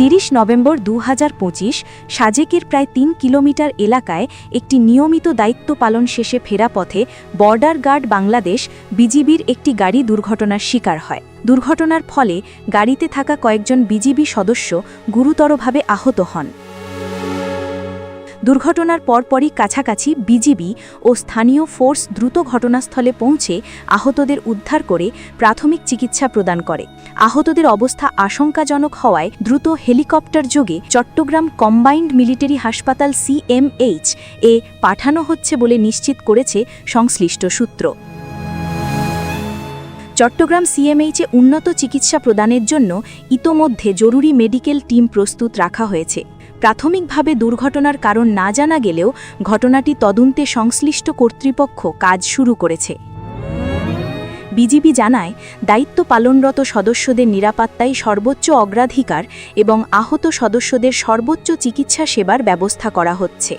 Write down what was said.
তিরিশ নভেম্বর দু হাজার পঁচিশ, সাজেকের প্রায় তিন কিলোমিটার এলাকায় একটি নিয়মিত দায়িত্ব পালন শেষে ফেরা পথে বর্ডার গার্ড বাংলাদেশ বিজিবির একটি গাড়ি দুর্ঘটনার শিকার হয়। দুর্ঘটনার ফলে গাড়িতে থাকা কয়েকজন বিজিবি সদস্য গুরুতরভাবে আহত হন। দুর্ঘটনার পরপরই কাছাকাছি বিজিবি ও স্থানীয় ফোর্স দ্রুত ঘটনাস্থলে পৌঁছে আহতদের উদ্ধার করে প্রাথমিক চিকিৎসা প্রদান করে। আহতদের অবস্থা আশঙ্কাজনক হওয়ায় দ্রুত হেলিকপ্টার যোগে চট্টগ্রাম কম্বাইন্ড মিলিটারি হাসপাতাল সিএমএইচ এ পাঠানো হচ্ছে বলে নিশ্চিত করেছে সংশ্লিষ্ট সূত্র। চট্টগ্রাম সিএমএইচে উন্নত চিকিৎসা প্রদানের জন্য ইতোমধ্যে জরুরি মেডিকেল টিম প্রস্তুত রাখা হয়েছে। প্রাথমিকভাবে দুর্ঘটনার কারণ না জানা গেলেও ঘটনাটি তদন্তে সংশ্লিষ্ট কর্তৃপক্ষ কাজ শুরু করেছে। বিজিবি জানায়, দায়িত্ব পালনরত সদস্যদের নিরাপত্তায় সর্বোচ্চ অগ্রাধিকার এবং আহত সদস্যদের সর্বোচ্চ চিকিৎসা সেবার ব্যবস্থা করা হচ্ছে।